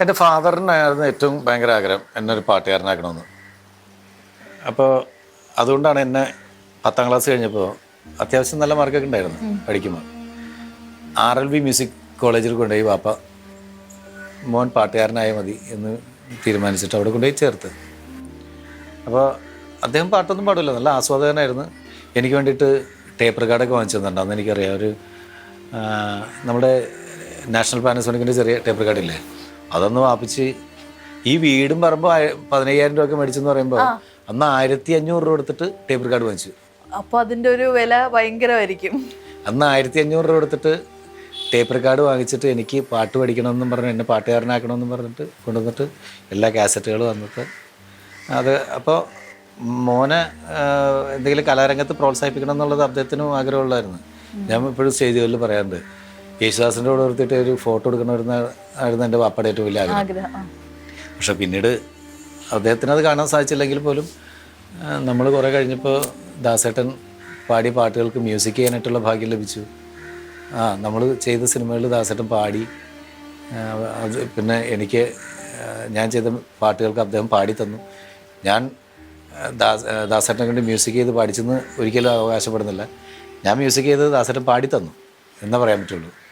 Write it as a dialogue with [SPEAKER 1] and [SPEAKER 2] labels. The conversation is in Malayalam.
[SPEAKER 1] എന്റെ ഫാദറിനായിരുന്നു ഏറ്റവും ഭയങ്കര ആഗ്രഹം എന്നൊരു ഒരു പാട്ടുകാരനാക്കണമെന്ന്. അപ്പോൾ അതുകൊണ്ടാണ് എന്നെ പത്താം ക്ലാസ് കഴിഞ്ഞപ്പോൾ അത്യാവശ്യം നല്ല മാർക്കൊക്കെ ഉണ്ടായിരുന്നു പഠിക്കുമ്പോൾ ആർ എൽ ബി മ്യൂസിക് കോളേജിൽ കൊണ്ടുപോയി വാപ്പ മോൻ പാട്ടുകാരനായ മതി എന്ന് തീരുമാനിച്ചിട്ട് അവിടെ കൊണ്ടുപോയി ചേർത്ത്. അപ്പോൾ അദ്ദേഹം പാട്ടൊന്നും പാടില്ല നല്ല ആസ്വാദകനായിരുന്നു. എനിക്ക് വേണ്ടിയിട്ട് ടേപ്പ് റെക്കോർഡൊക്കെ വാങ്ങിച്ചു തന്നിട്ടുണ്ട്. അന്ന് എനിക്കറിയാം ഒരു നമ്മുടെ നാഷണൽ പാനസോണിക്കിന്റെ ചെറിയ ടേപ്പ് റെക്കോർഡില്ലേ അതൊന്ന് വാപ്പിച്ച് ഈ വീടും പറമ്പോ പതിനയ്യായിരം രൂപയൊക്കെ മേടിച്ചെന്ന് പറയുമ്പോൾ അന്ന് ആയിരത്തി അഞ്ഞൂറ് രൂപ എടുത്തിട്ട് ടേബിൾ കാർഡ് വാങ്ങിച്ചു.
[SPEAKER 2] അപ്പൊ അതിന്റെ ഒരു വില ഭയങ്കരമായിരിക്കും.
[SPEAKER 1] അന്ന് ആയിരത്തി അഞ്ഞൂറ് രൂപ എടുത്തിട്ട് ടേപ്പ് റെക്കോർഡ് വാങ്ങിച്ചിട്ട് എനിക്ക് പാട്ട് പഠിക്കണമെന്നും പറഞ്ഞു എന്നെ പാട്ടുകാരനാക്കണമെന്നും പറഞ്ഞിട്ട് കൊണ്ടുവന്നിട്ട് എല്ലാ കാസറ്റുകളും വന്നിട്ട് അത് അപ്പോൾ മോനെ എന്തെങ്കിലും കലാരംഗത്ത് പ്രോത്സാഹിപ്പിക്കണം എന്നുള്ളത് അദ്ദേഹത്തിനും ആഗ്രഹമുള്ളായിരുന്നു. ഞാൻ ഇപ്പോഴും സ്റ്റേജുകളിൽ പറയാറുണ്ട്. യേശുദാസിന്റെ കൂടെ നിർത്തിയിട്ട് ഒരു ഫോട്ടോ എടുക്കണമായിരുന്ന ആയിരുന്നു എന്റെ പാപ്പയുടെ ഏറ്റവും വലിയ ആഗ്രഹം. പക്ഷെ പിന്നീട് അദ്ദേഹത്തിന് അത് കാണാൻ സാധിച്ചില്ലെങ്കിൽ പോലും നമ്മൾ കുറേ കഴിഞ്ഞപ്പോൾ ദാസേട്ടൻ പാടിയ പാട്ടുകൾക്ക് മ്യൂസിക് ചെയ്യാനായിട്ടുള്ള ഭാഗ്യം ലഭിച്ചു. ആ നമ്മൾ ചെയ്ത സിനിമകളിൽ ദാസേട്ടൻ പാടി അത് പിന്നെ എനിക്ക് ഞാൻ ചെയ്ത പാട്ടുകൾക്ക് അദ്ദേഹം പാടി തന്നു. ഞാൻ ദാസ് ദാസേട്ടനെ കൊണ്ട് മ്യൂസിക് ചെയ്ത് പാടിച്ചെന്ന് ഒരിക്കലും അവകാശപ്പെടുന്നില്ല. ഞാൻ മ്യൂസിക് ചെയ്ത് ദാസേട്ടൻ പാടി തന്നു എന്നേ പറയാൻ പറ്റുള്ളൂ.